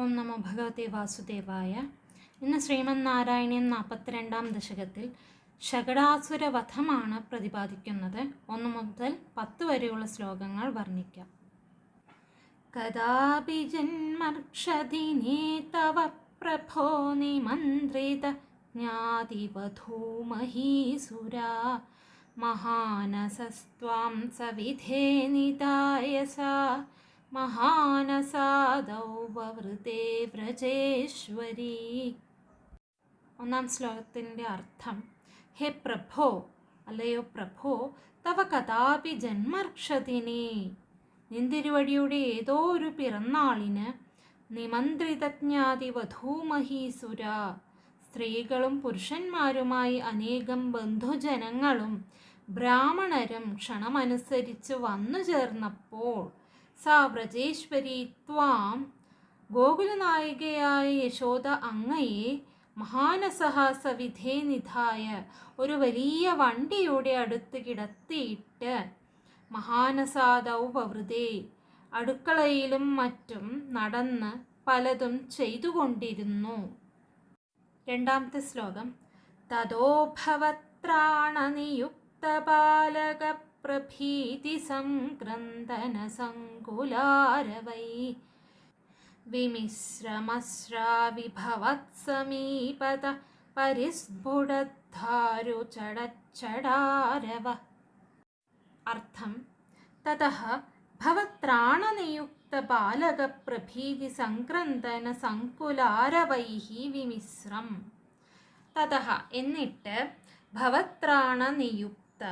ഓം നമോ ഭഗവതി വാസുദേവായ. ഇന്ന് ശ്രീമന്നാരായണീയൻ നാൽപ്പത്തിരണ്ടാം ദശകത്തിൽ ശകടാസുര വധമാണ് പ്രതിപാദിക്കുന്നത്. ഒന്ന് മുതൽ പത്ത് വരെയുള്ള ശ്ലോകങ്ങൾ വർണിക്കാം. കഥാപി ജന്മർക്ഷദിനേ തവ പ്രഭോ നിമന്ത്രിത ജ്ഞാതിവധൂമഹീസുരാ മഹാനസസ്ത്വാം സവിധേ നിതായ സാ മഹാനസാദൗ വവൃതേ വ്രജേശ്വരി. ഒന്നാം ശ്ലോകത്തിന്റെ അർത്ഥം ഹേ പ്രഭോ അല്ലയോ പ്രഭോ തവ കഥാപി ജന്മർക്ഷതിനെ. നിന്തിരുവടിയുടെ ഏതോ ഒരു പിറന്നാളിന് നിമന്ത്രിതജ്ഞാതി വധൂമഹീസുര സ്ത്രീകളും പുരുഷന്മാരുമായി അനേകം ബന്ധുജനങ്ങളും ബ്രാഹ്മണരും ക്ഷണമനുസരിച്ച് വന്നു ചേർന്നപ്പോൾ സാ വ്രജേശ്വരി ത്വാം ഗോകുലനായികയായ യശോദ അങ്ങയെ മഹാനസഹ സവിധേ നിധായ ഒരു വലിയ വണ്ടിയുടെ അടുത്ത് കിടത്തിയിട്ട് മഹാനസാദൗപവൃതേ അടുക്കളയിലും മറ്റും നടന്ന് പലതും ചെയ്തുകൊണ്ടിരുന്നു രണ്ടാമത്തെ ശ്ലോകം തതോ ഭവത്രാണനിയുക്തബാലക പ്രഭീതി വിമിശ്രമശ്രാവിഭവത്സമീപത പരിസ്ഫുടദ്ധാരു ചടച്ചടാരവ അർത്ഥം തതഃ ഭവത്രാണനിയുക്ത ബാലകപ്രഭീതി സംക്രന്ദന സങ്കുലാരവൈഹ വിമിശ്രം തത എന്നിട്ട് ഭവത്രാണ നിയുക്ത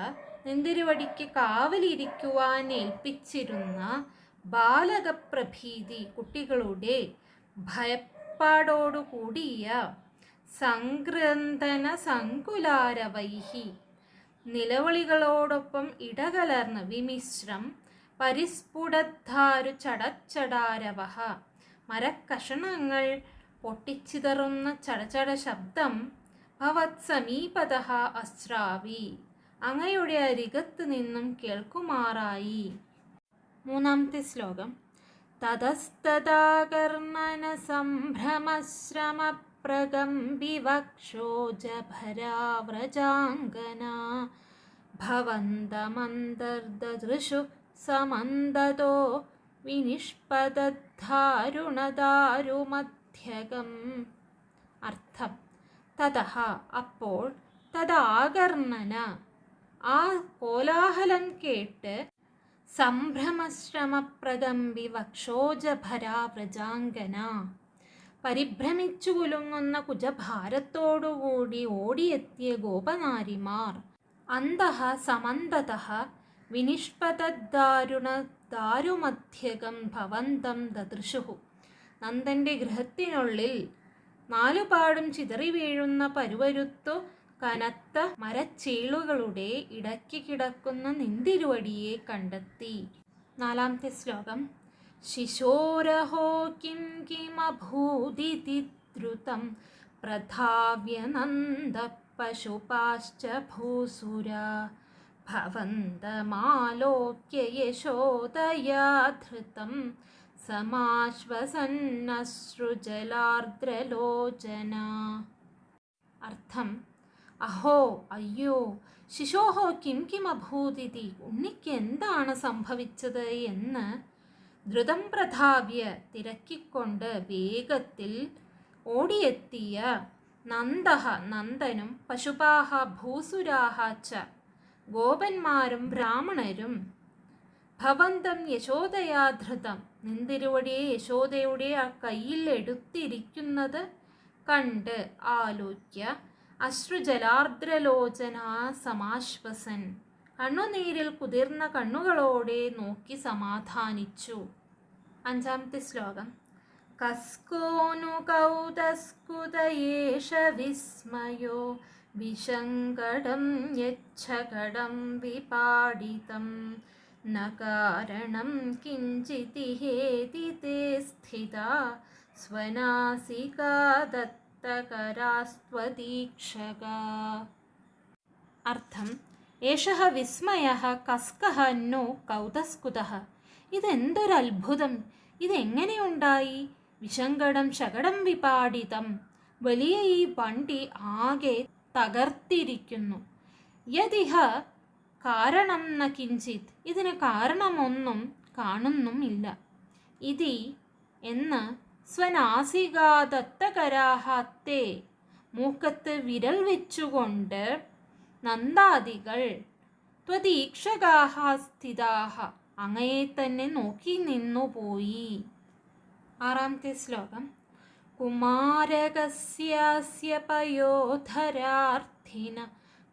നിന്തിരുവടിക്ക് കാവലിരിക്കുവാൻ ഏൽപ്പിച്ചിരുന്ന ബാലകപ്രഭീതി കുട്ടികളുടെ ഭയപ്പാടോടുകൂടിയ സംഗ്രന്ഥന സങ്കുലാരവൈഹി. നിലവിളികളോടൊപ്പം ഇടകലർന്ന വിമിശ്രം പരിസ്ഫുടദ്ധാരു ചടച്ചടാരവഹ. മരക്കഷണങ്ങൾ പൊട്ടിച്ചിതറുന്ന ചടചട ശബ്ദം ഭവത് സമീപത അശ്രാവി. അങ്ങയുടെ അരികത്ത് നിന്നും കേൾക്കുമാറായി. മൂന്നാമത്തെ ശ്ലോകം. തതസ്തദാകർണന സംഭ്രമശ്രമ പ്രകമ്പിവക്ഷോജഭരാവ്രജാംഗന ഭവന്തമന്തർദൃശു സമന്തതോ വിനിഷ്പദാരുണദാരുമധ്യകം അർത്ഥം. തതഹ അപ്പോൾ തദാകർണന ആ കോലാഹലം കേട്ട് സംഭ്രമശ്രമപ്രകമ്പി വക്ഷോജഭരാവ്രജാംഗന പരിഭ്രമിച്ചു കുലുങ്ങുന്ന കുജഭാരത്തോടുകൂടി ഓടിയെത്തിയ ഗോപനാരിമാർ. അന്തഃ സമന്തത വിനിഷ്പതദ്ദാരുണ ദാരുമധ്യകം ഭവന്തം ദദൃശുഹു. നന്ദന്റെ ഗൃഹത്തിനുള്ളിൽ നാലുപാടും ചിതറി വീഴുന്ന പരുവരുത്തു കനത്ത മരച്ചേളുകളുടെ ഇടയ്ക്ക് കിടക്കുന്ന നിന്തിരുവടിയെ കണ്ടെത്തി. നാലാമത്തെ ശ്ലോകം. ശിശോരഹോ കിം കിമഭൂതിതി ദ്രുതം പ്രധാവ്യ നന്ദ പശുപാശ്ച ഭൂസുര ഭവന്തമാലോക്യ യശോദയാ സമാശ്വസന്നശ്രുജലാർദ്രലോചന അർത്ഥം. അഹോ അയ്യോ ശിശോഹോ കിം കിം അഭൂതിഥി ഉണ്ണിക്ക് എന്താണ് സംഭവിച്ചത് എന്ന് ധൃതം പ്രധാവ്യ തിരക്കിക്കൊണ്ട് വേഗത്തിൽ ഓടിയെത്തിയ നന്ദ നന്ദനും പശുപാഹ ഭൂസുരാഹ ച ഗോപന്മാരും ബ്രാഹ്മണരും ഭവന്തം യശോദയാധൃതം നിന്തിരുവടിയെ യശോദയുടെ ആ കയ്യിൽ എടുത്തിരിക്കുന്നത് കണ്ട് ആലോക്യ അശ്രുജലാർദ്രലോചന സമാശ്വസൻ. കണ്ണുനീരിൽ കുതിർന്ന കണ്ണുകളോടെ നോക്കി സമാധാനിച്ചു. അഞ്ചാമത്തെ ശ്ലോകം. കസ്കോനു കൗതസ്കുതയേഷ വിസ്മയോ വിശങ്കടം യക്ഷകടം വിപാടിതം. ന കാരണം കിഞ്ചിതി ഹേതി തേ സ്ഥിത സ്വനാസികാ ദത്തകരാസ്ത്വദീക്ഷക അർത്ഥം ഏഷ വിസ്മയ കസ്കഹ നോ കൗതസ്കുത ഇതെന്തൊരത്ഭുതം? ഇതെങ്ങനെയുണ്ടായി? വിശങ്കടം ശകടം വിപാടിതം. വലിയ ഈ വണ്ടി ആകെ തകർത്തിരിക്കുന്നു. യതിഹ കാരണം ന കിഞ്ചിത്. ഇതിന് കാരണമൊന്നും കാണുന്നുമില്ല. ഇതി എന്ന് സ്വനാസികാദത്തകരാഹത്തെ മൂക്കത്ത് വിരൽ വെച്ചുകൊണ്ട് നന്ദാദികൾ ത്വതീക്ഷകാഹ സ്ഥിതാഹ അങ്ങയെ തന്നെ നോക്കി നിന്നുപോയി. ആറാമത്തെ ശ്ലോകം. കുമാരകസ്യാസ്യ പയോധരാർത്ഥിന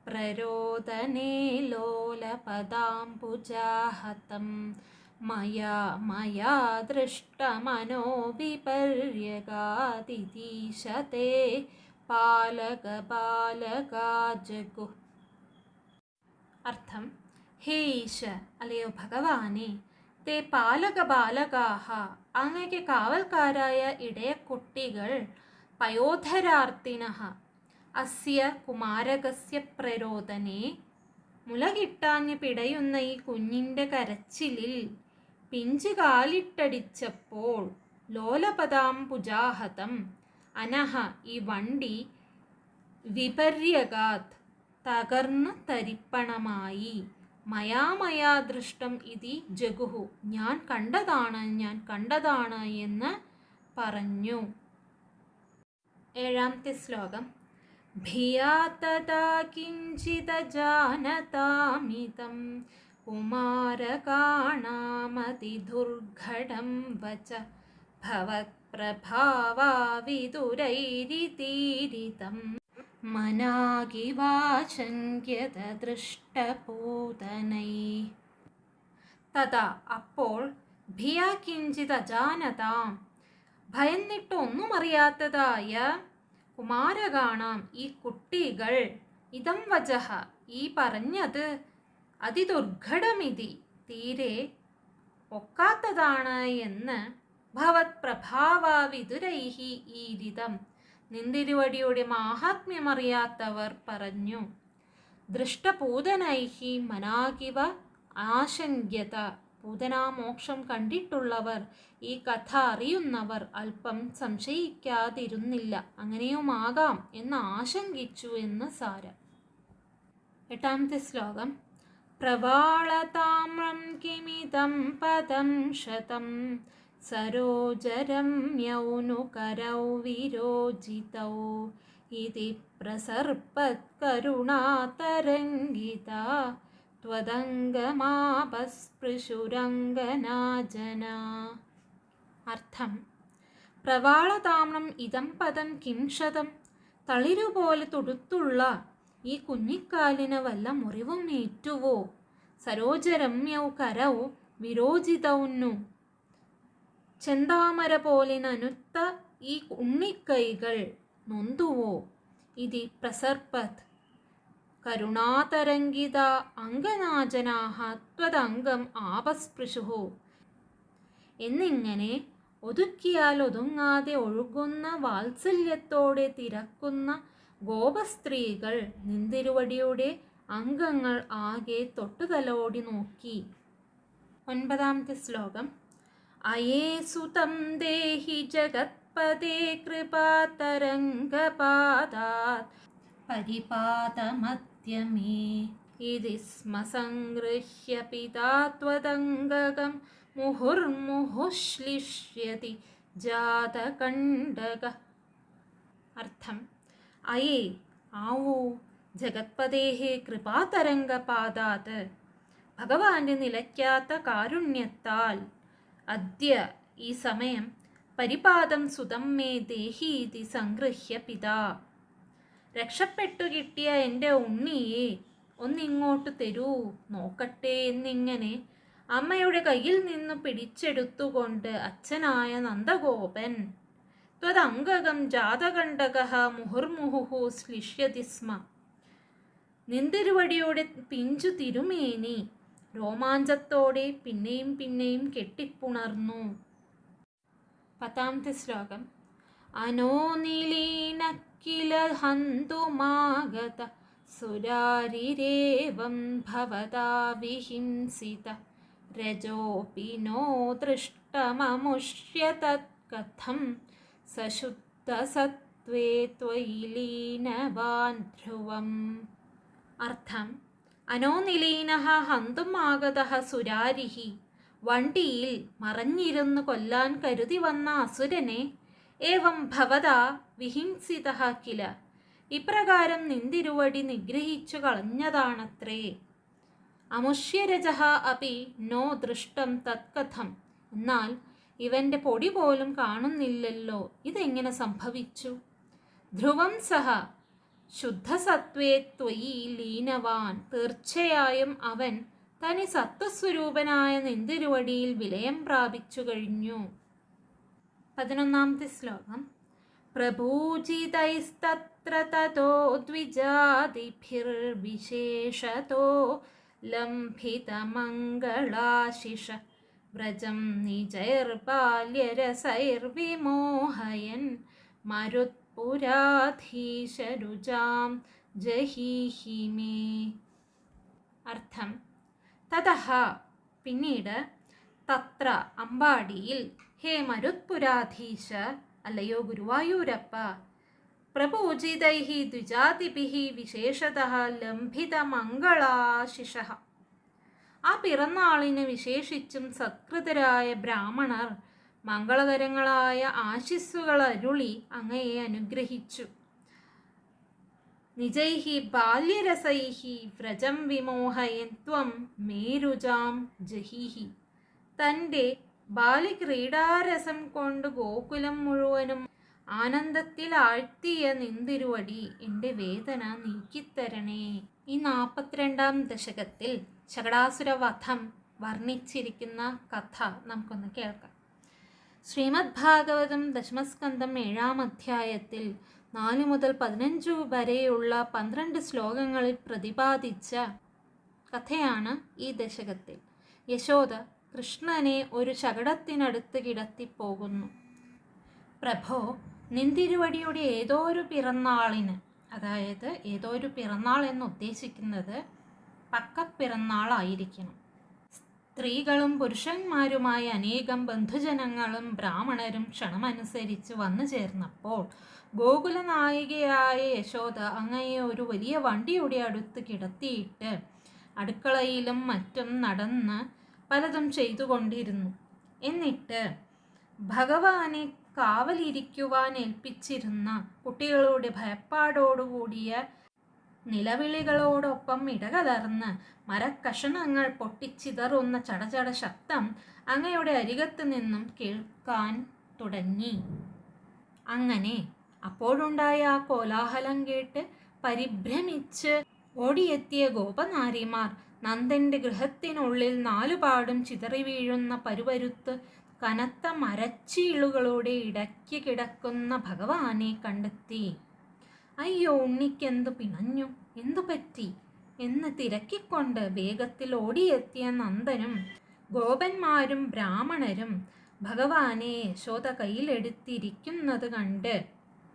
പ്രരോദനേ ലോലപദാംബുജാഹതം മയാ മയാ ദൃഷ്ടമനോവിപര്യകാതിദീശത്തെ പാലക പാലകാജഗു അർത്ഥം ഹേ ഈശ അല്ലയോ ഭഗവാനെ തേ പാലക ബാലകാഹ അങ്ങയ്ക്ക് കാവൽക്കാരായ ഇടയക്കുട്ടികൾ പയോധരാർത്ഥിന അസ്യ കുമാരകസ്യ പ്രരോധനെ മുല കിട്ടാഞ്ഞ് പിടയുന്ന ഈ കുഞ്ഞിന്റെ കരച്ചിലിൽ പിഞ്ചു കാലിട്ടടിച്ചപ്പോൾ ലോലപദാം പുജാഹതം. അനഹ ഈ വണ്ടി വിപര്യകാത് തകർന്ന് തരിപ്പണമായി. മയാമയാ ദൃഷ്ടം ഇതി ജഗുഹു. ഞാൻ കണ്ടതാണ് ഞാൻ കണ്ടതാണ് എന്ന് പറഞ്ഞു. ഏഴാമത്തെ ശ്ലോകം. ഭിയാ തഥാ കിഞ്ചിതജാനതാമിതം കുമാരകാണാമതിദുർഘടം വച ഭവത്പ്രഭാവാവിതുരൈരിതീരിതം. മനാകിവാശങ്ക്യത ദൃഷ്ടപൂതനൈ തഥാ അപ്പോൾ ഭിയാകിഞ്ചിത കിഞ്ചിത് അജാനതാം ഭയന്നിട്ട് ഒന്നും അറിയാത്തതായ കുമാരകാണാം ഈ കുട്ടികൾ ഇതം വചഹ ഈ പറഞ്ഞത് അതിദുർഘടമിതി തീരെ ഒക്കാത്തതാണ് എന്ന് ഭവത് പ്രഭാവവിതുരൈഹി ഈരിതം. നിന്തിരുവടിയുടെ മാഹാത്മ്യമറിയാത്തവർ പറഞ്ഞു ദൃഷ്ടപൂതനൈഹി മനാകിവ ആശങ്ക്യത. പൂതനാമോക്ഷം കണ്ടിട്ടുള്ളവർ ഈ കഥ അറിയുന്നവർ അല്പം സംശയിക്കാതിരുന്നില്ല. അങ്ങനെയുമാകാം എന്ന് ആശങ്കിച്ചു എന്ന് സാരം. എട്ടാമത്തെ ശ്ലോകം. പ്രവാളതാമ്രം കിമിതം പദം ശതം സരോജരമ്യൗനുകരൗ വിരോചിതൗ ഇതി പ്രസർപ്പത്കരുണാതരംഗിത ത്വദംഗമാപസ്പൃശുരംഗനാജന അർത്ഥം പ്രവാളതാമ്രം ഇതം പദം കിംശതം തളിരുപോലെ തൊടുത്തുള്ള ഈ കുഞ്ഞിക്കാലിന് വല്ല മുറിവും ഏറ്റുവോ? സരോജരമ്യൗ കരൗ വിരോചിതൗന്നു. ചെന്താമര പോലിനനുത്ത ഈ ഉണ്ണിക്കൈകൾ നൊന്തുവോ? ഇതി പ്രസർപ്പത്. കരുണാതരംഗിത അംഗനാജനാഹ ത്വതംഗം ആപസ്പൃശുഹു. എന്നിങ്ങനെ ഒതുക്കിയാൽ ഒതുങ്ങാതെ ഒഴുകുന്ന വാത്സല്യത്തോടെ തിരക്കുന്ന ഗോപസ്ത്രീകൾ നിന്തിരുവടിയുടെ അംഗങ്ങൾ ആകെ തൊട്ടുതലോടി നോക്കി. ഒൻപതാമത്തെ ശ്ലോകം. അയേ സുതം ദേഹി ജഗത്പദേ കൃപാതരംഗപാദാത് പരിപാതമദ്യമേ ഇതി സ്മ സംഗൃഹ്യ പിതാത്വതംഗകം മുഹുർമുഹുശ്ലിഷ്യതി ജാതകണ്ഡക. അർത്ഥം. അയേ ആവോ ജഗത്പദേഹേ കൃപാതരംഗപാദാത്. ഭഗവാന്റെ നിലയ്ക്കാത്ത കാരുണ്യത്താൽ അദ്യ ഈ സമയം പരിപാദം സുതം മേ ദേഹീതി സംഗൃഹ്യ പിതാ. രക്ഷപ്പെട്ടു കിട്ടിയ എന്റെ ഉണ്ണിയെ ഒന്നിങ്ങോട്ട് തരൂ നോക്കട്ടെ എന്നിങ്ങനെ അമ്മയുടെ കയ്യിൽ നിന്ന് പിടിച്ചെടുത്തുകൊണ്ട് അച്ഛനായ നന്ദഗോപൻ ത്വദംഗകം ജാതകണ്ഡക മുഹുർമുഹുഹു ശ്ലിഷ്യതി സ്മ. നിന്തിരുവടിയോടെ പിഞ്ചു തിരുമേനി. രോമാഞ്ചത്തോടെ പിന്നെയും പിന്നെയും കെട്ടിപ്പുണർന്നു. പത്താമത്തെ ശ്ലോകം. അനോനിലീനക്കില ഹന്തുമാഗത സുരാരിരേവം ഭവതാ വിഹിംസിത. രജോപി നോ ദൃഷ്ടമമുഷ്യ സശുദ്ധസത്വേ ത്വയി ലീനവാൻ ധ്രുവം. അർത്ഥം അനോനിലീന ഹന്തും ആഗത സുരാരിഹി. വണ്ടിയിൽ മറഞ്ഞിരുന്ന് കൊല്ലാൻ കരുതി വന്ന അസുരനെ ഏവം ഭവത വിഹിംസിത കില. ഇപ്രകാരം നിന്തിരുവടി നിഗ്രഹിച്ചു കളഞ്ഞതാണത്രേ. അമുഷ്യരജ അപി നോ ദൃഷ്ടം തത്കഥം. എന്നാൽ ഇവന്റെ പൊടി പോലും കാണുന്നില്ലല്ലോ. ഇതെങ്ങനെ സംഭവിച്ചു? ധ്രുവം സഹ ശുദ്ധസത്വേ ത്വയി ലീനവാൻ. തീർച്ചയായും അവൻ തനി സത്വസ്വരൂപനായ നിന്തിരുവടിയിൽ വിലയം പ്രാപിച്ചു കഴിഞ്ഞു. പതിനൊന്നാമത്തെ ശ്ലോകം. പ്രഭൂജിതൈസ്തത്ര തോ ദ്വിജാതിഭിർവിശേഷതോ ലംഭിതമംഗളാശിഷ. വ്രജം നിജൈർബാല്യരസൈർവിമോഹയൻ മരുത്പുരാധീശരുചാം ജഹീഹി മേ അർത്ഥം തതഹ. പിന്നീട് തത്ര അമ്പാടിയിൽ ഹേ മരുത്പുരാധീശ അല്ലയോ ഗുരുവായൂരപ്പ. പ്രപൂജിതൈ ദ്വിജാതിഭി വിശേഷത ലംഭിതമംഗളാശിഷ. ആ പിറന്നാളിന് വിശേഷിച്ചും സത്കൃതരായ ബ്രാഹ്മണർ മംഗളകരങ്ങളായ ആശിസ്സുകൾ അരുളി അങ്ങയെ അനുഗ്രഹിച്ചു. നിജൈഹി ബാല്യരസൈഹി വ്രജം വിമോഹയൻ ത്വം മേരുജാം ജഹീഹി. തന്റെ ബാല്യക്രീഡാരസം കൊണ്ട് ഗോകുലം മുഴുവനും ആനന്ദത്തിൽ ആഴ്ത്തിയ നിന്തിരുവടി എന്റെ വേദന നീക്കിത്തരണേ. ഈ നാൽപ്പത്തിരണ്ടാം ദശകത്തിൽ ശകടാസുര വധം വർണിച്ചിരിക്കുന്ന കഥ നമുക്കൊന്ന് കേൾക്കാം. ശ്രീമദ് ഭാഗവതം ദശമസ്കന്ധം ഏഴാം അധ്യായത്തിൽ നാല് മുതൽ പതിനഞ്ചു വരെയുള്ള പന്ത്രണ്ട് ശ്ലോകങ്ങളിൽ പ്രതിപാദിച്ച കഥയാണ് ഈ ദശകത്തിൽ. യശോദ കൃഷ്ണനെ ഒരു ശകടത്തിനടുത്ത് കിടത്തിപ്പോകുന്നു. പ്രഭോ നിന്തിരുവടിയുടെ ഏതോ ഒരു പിറന്നാളിന് അതായത് ഏതോ ഒരു പിറന്നാൾ എന്ന് ഉദ്ദേശിക്കുന്നത് പക്കപ്പിറന്നാളായിരിക്കണം. സ്ത്രീകളും പുരുഷന്മാരുമായ അനേകം ബന്ധുജനങ്ങളും ബ്രാഹ്മണരും ക്ഷണമനുസരിച്ച് വന്നു ചേർന്നപ്പോൾ ഗോകുലനായികയായ യശോദ അങ്ങയെ ഒരു വലിയ വണ്ടിയുടെ അടുത്ത് കിടത്തിയിട്ട് അടുക്കളയിലും മറ്റും നടന്ന് പലതും ചെയ്തുകൊണ്ടിരുന്നു. എന്നിട്ട് ഭഗവാനെ കാവലിരിക്കുവാൻ ഏൽപ്പിച്ചിരുന്ന കുട്ടികളുടെ ഭയപ്പാടോടുകൂടിയ നിലവിളികളോടൊപ്പം ഇടകലർന്ന് മരക്കഷണങ്ങൾ പൊട്ടിച്ചിതറുന്ന ചടചട ശബ്ദം അങ്ങയുടെ അരികത്ത് നിന്നും കേൾക്കാൻ തുടങ്ങി. അങ്ങനെ അപ്പോഴുണ്ടായ ആ കോലാഹലം കേട്ട് പരിഭ്രമിച്ച് ഓടിയെത്തിയ ഗോപനാരിമാർ നന്ദന്റെ ഗൃഹത്തിനുള്ളിൽ നാലുപാടും ചിതറി വീഴുന്ന പരുവരുത്ത് കനത്ത മരച്ചീളുകളോടെ ഇടയ്ക്ക് കിടക്കുന്ന ഭഗവാനെ കണ്ടെത്തി. അയ്യോ ഉണ്ണിക്കെന്തു പിണഞ്ഞു? എന്തു പറ്റി? എന്ന് തിരക്കിക്കൊണ്ട് വേഗത്തിൽ ഓടിയെത്തിയ നന്ദനും ഗോപന്മാരും ബ്രാഹ്മണരും ഭഗവാനെ യശോദ കയ്യിലെടുത്തിരിക്കുന്നത് കണ്ട്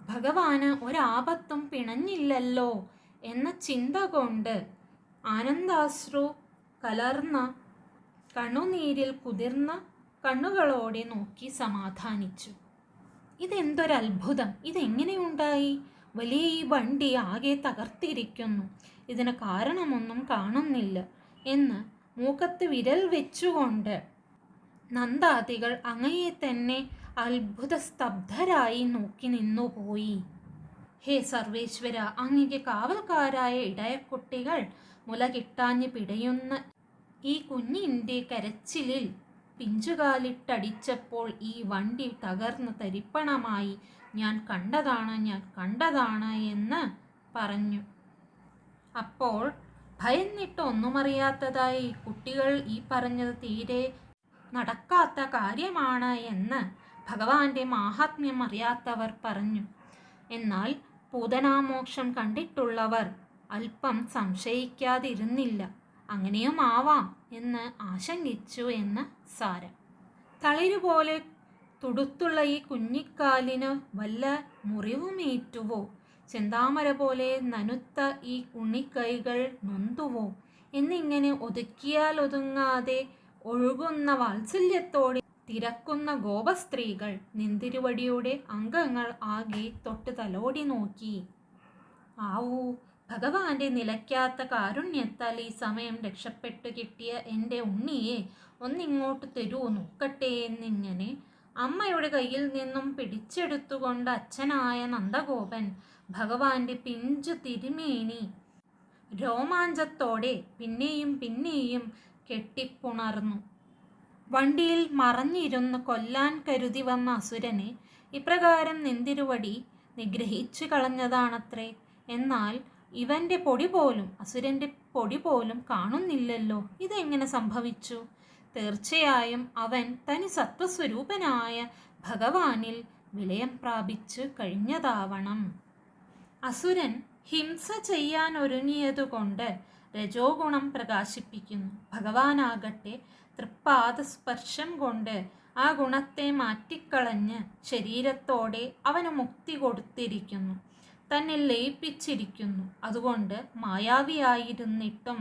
ഭഗവാന് ഒരാപത്തും പിണഞ്ഞില്ലല്ലോ എന്ന ചിന്ത കൊണ്ട് ആനന്ദാശ്രു കലർന്ന കണ്ണുനീരിൽ കുതിർന്ന കണ്ണുകളോടെ നോക്കി സമാധാനിച്ചു. ഇതെന്തൊരത്ഭുതം? ഇതെങ്ങനെയുണ്ടായി? വലിയ ഈ വണ്ടി ആകെ തകർത്തിരിക്കുന്നു. ഇതിന് കാരണമൊന്നും കാണുന്നില്ല എന്ന് മൂക്കത്ത് വിരൽ വെച്ചുകൊണ്ട് നന്ദാദികൾ അങ്ങയെ തന്നെ അത്ഭുത സ്തബ്ധരായി നോക്കി നിന്നുപോയി ഹേ സർവേശ്വര അങ്ങയ്ക്ക് കാവൽക്കാരായ ഇടയക്കുട്ടികൾ മുല കിട്ടാഞ്ഞ് പിടയുന്ന ഈ കുഞ്ഞിന്റെ കരച്ചിലിൽ പിഞ്ചുകാലിട്ടടിച്ചപ്പോൾ ഈ വണ്ടി തകർന്ന് തരിപ്പണമായി. ഞാൻ കണ്ടതാണ് ഞാൻ കണ്ടതാണ് എന്ന് പറഞ്ഞു. അപ്പോൾ ഭയന്നിട്ട് ഒന്നുമറിയാത്തതായി കുട്ടികൾ ഈ പറഞ്ഞത് തീരെ നടക്കാത്ത കാര്യമാണ് എന്ന് ഭഗവാന്റെ മാഹാത്മ്യം അറിയാത്തവർ പറഞ്ഞു. എന്നാൽ പൂതനാമോക്ഷം കണ്ടിട്ടുള്ളവർ അല്പം സംശയിക്കാതിരുന്നില്ല. അങ്ങനെയും ആവാം. എന്ന് ആശങ്കിച്ചു എന്ന് സാരം. തളിരുപോലെ തുടുത്തുള്ള ഈ കുഞ്ഞിക്കാലിന് വല്ല മുറിവുമേറ്റുവോ? ചെന്താമര പോലെ നനുത്ത ഈ ഉണ്ണിക്കൈകൾ നൊന്തുവോ? എന്നിങ്ങനെ ഒതുക്കിയാൽ ഒതുങ്ങാതെ ഒഴുകുന്ന വാത്സല്യത്തോടെ തിരക്കുന്ന ഗോപസ്ത്രീകൾ നിന്തിരുവടിയുടെ അംഗങ്ങൾ ആകെ തൊട്ട് തലോടി നോക്കി. ആവൂ ഭഗവാന്റെ നിലയ്ക്കാത്ത കാരുണ്യത്താൽ ഈ സമയം രക്ഷപ്പെട്ടു കിട്ടിയ എന്റെ ഉണ്ണിയെ ഒന്നിങ്ങോട്ട് തരൂ നോക്കട്ടെ എന്നിങ്ങനെ അമ്മയുടെ കയ്യിൽ നിന്നും പിടിച്ചെടുത്തുകൊണ്ട് അച്ഛനായ നന്ദഗോപൻ ഭഗവാന്റെ പിഞ്ചു തിരുമേനി രോമാഞ്ചത്തോടെ പിന്നെയും പിന്നെയും കെട്ടിപ്പുണർന്നു. വണ്ടിയിൽ മറഞ്ഞിരുന്ന് കൊല്ലാൻ കരുതി വന്ന അസുരനെ ഇപ്രകാരം നിന്തിരുവടി നിഗ്രഹിച്ചു കളഞ്ഞതാണത്രേ. എന്നാൽ ഇവന്റെ പൊടി പോലും അസുരന്റെ പൊടി പോലും കാണുന്നില്ലല്ലോ. ഇതെങ്ങനെ സംഭവിച്ചു? തീർച്ചയായും അവൻ തനി സത്വസ്വരൂപനായ ഭഗവാനിൽ വിലയം പ്രാപിച്ചു കഴിഞ്ഞതാവണം. അസുരൻ ഹിംസ ചെയ്യാൻ ഒരുങ്ങിയതുകൊണ്ട് രജോ ഗുണം പ്രകാശിപ്പിക്കുന്നു. ഭഗവാനാകട്ടെ തൃപ്പാദസ്പർശം കൊണ്ട് ആ ഗുണത്തെ മാറ്റിക്കളഞ്ഞ് ശരീരത്തോടെ അവന് മുക്തി കൊടുത്തിരിക്കുന്നു. തന്നെ ലയിപ്പിച്ചിരിക്കുന്നു. അതുകൊണ്ട് മായാവിയായിരുന്നിട്ടും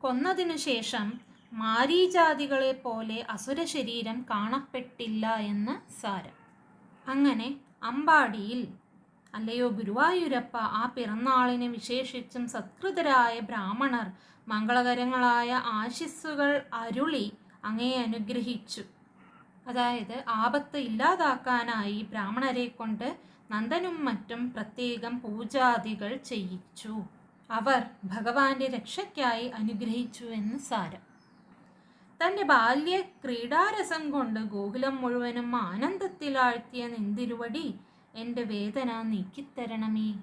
കൊന്നതിനു ശേഷം മാരീജാതികളെ പോലെ അസുര ശരീരം കാണപ്പെട്ടില്ല എന്ന് സാരം. അങ്ങനെ അമ്പാടിയിൽ അല്ലയോ ഗുരുവായൂരപ്പ ആ പിറന്നാളിനെ വിശേഷിച്ചും സത്കൃതരായ ബ്രാഹ്മണർ മംഗളകരങ്ങളായ ആശിസ്സുകൾ അരുളി അങ്ങയെ അനുഗ്രഹിച്ചു. അതായത് ആപത്ത് ഇല്ലാതാക്കാനായി ബ്രാഹ്മണരെ കൊണ്ട് നന്ദനും മറ്റും പ്രത്യേകം പൂജാദികൾ ചെയ്യിച്ചു. അവർ ഭഗവാന്റെ രക്ഷയ്ക്കായി അനുഗ്രഹിച്ചു എന്ന് സാരം. തന്റെ ബാല്യ ക്രീഡാരസം കൊണ്ട് ഗോകുലം മുഴുവനും ആനന്ദത്തിലാഴ്ത്തിയ നിന്തിരുവടി എന്റെ വേദന നീക്കിത്തരണമേ.